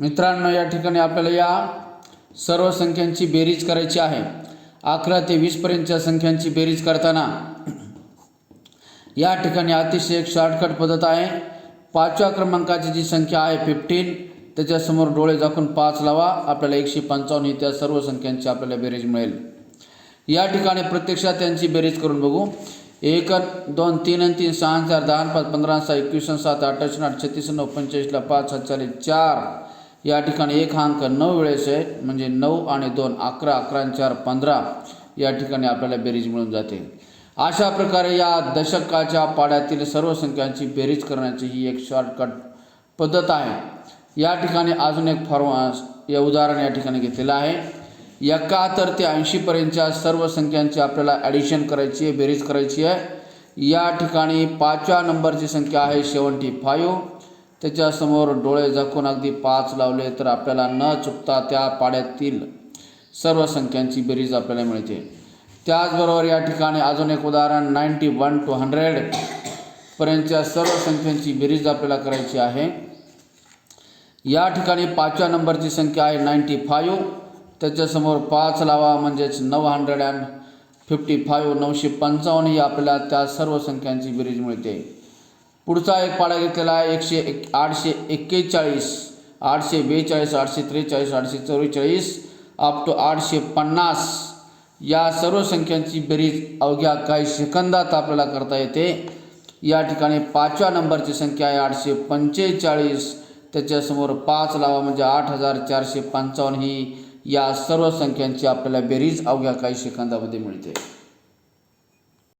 मित्रांनो या ठिकाणी आपल्याला या सर्व संख्यांची बेरीज करायची आहे. अकरा ते वीसपर्यंतच्या संख्यांची बेरीज करताना या ठिकाणी अतिशय एक शॉर्टकट पद्धत आहे. पाचव्या क्रमांकाची जी संख्या आहे फिफ्टीन त्याच्यासमोर डोळे झाकून पाच लावा. आपल्याला एकशे पंचावन्न ही त्या सर्व संख्यांची आपल्याला बेरीज मिळेल. या ठिकाणी प्रत्यक्षात त्यांची बेरीज करून बघू. एक दोन तीन आणि तीन सहा चार दहा पाच पंधरा सहा एकवीस सात अठ्ठावीस आठ छत्तीस नऊ पंचेचाळीसला पाच हात चार. या ठिकाणी एक हा अंक नऊ वेळेस आहे म्हणजे नऊ आणि दोन अकरा अकरा चार पंधरा या ठिकाणी आपल्याला बेरीज मिळून जाते. अशा प्रकारे या दशकाच्या पाड्यातील सर्व संख्यांची बेरीज करण्याची ही एक शॉर्टकट पद्धत आहे. या ठिकाणी अजून एक फॉर्म या उदाहरण या ठिकाणी घेतलेलं आहे. एकाहत्तर ते ऐंशीपर्यंतच्या सर्व संख्यांची आपल्याला ॲडिशन करायची आहे बेरीज करायची आहे. या ठिकाणी पाचव्या नंबरची संख्या आहे सेवन्टी फाईव्ह त्याच्यासमोर डोळे झाकून अगदी पाच लावले तर आपल्याला न चुकता त्या पाड्यातील सर्व संख्यांची बेरीज आपल्याला मिळते. त्याचबरोबर या ठिकाणी अजून एक उदाहरण नाईंटी वन टू हंड्रेड पर्यंतच्या सर्व संख्यांची बेरीज आपल्याला करायची आहे. या ठिकाणी पाचव्या नंबरची संख्या आहे नाईंटी फाईव्ह त्याच्यासमोर पाच लावा म्हणजेच नऊ हंड्रेड अँड फिफ्टी फाईव्ह नऊशे पंचावन्न ही आपल्याला त्या सर्व संख्यांची बेरीज मिळते. पुढचा एक पाडा घेतलेला आहे एकशे एक आठशे एक्केचाळीस आठशे बेचाळीस आठशे त्रेचाळीस आठशे चव्वेचाळीस अप टू आठशे पन्नास. या सर्व संख्यांची बेरीज अवघ्या काही सेकंदात आपल्याला करता येते. या ठिकाणी पाचव्या नंबरची संख्या आहे आठशे पंचेचाळीस. त्याच्यासमोर पाच लावा म्हणजे आठ हजार चारशे पंचावन्न. ही या सर्व संख्यांची आपल्याला बेरीज अवघ्या काही सेकंदामध्ये मिळते.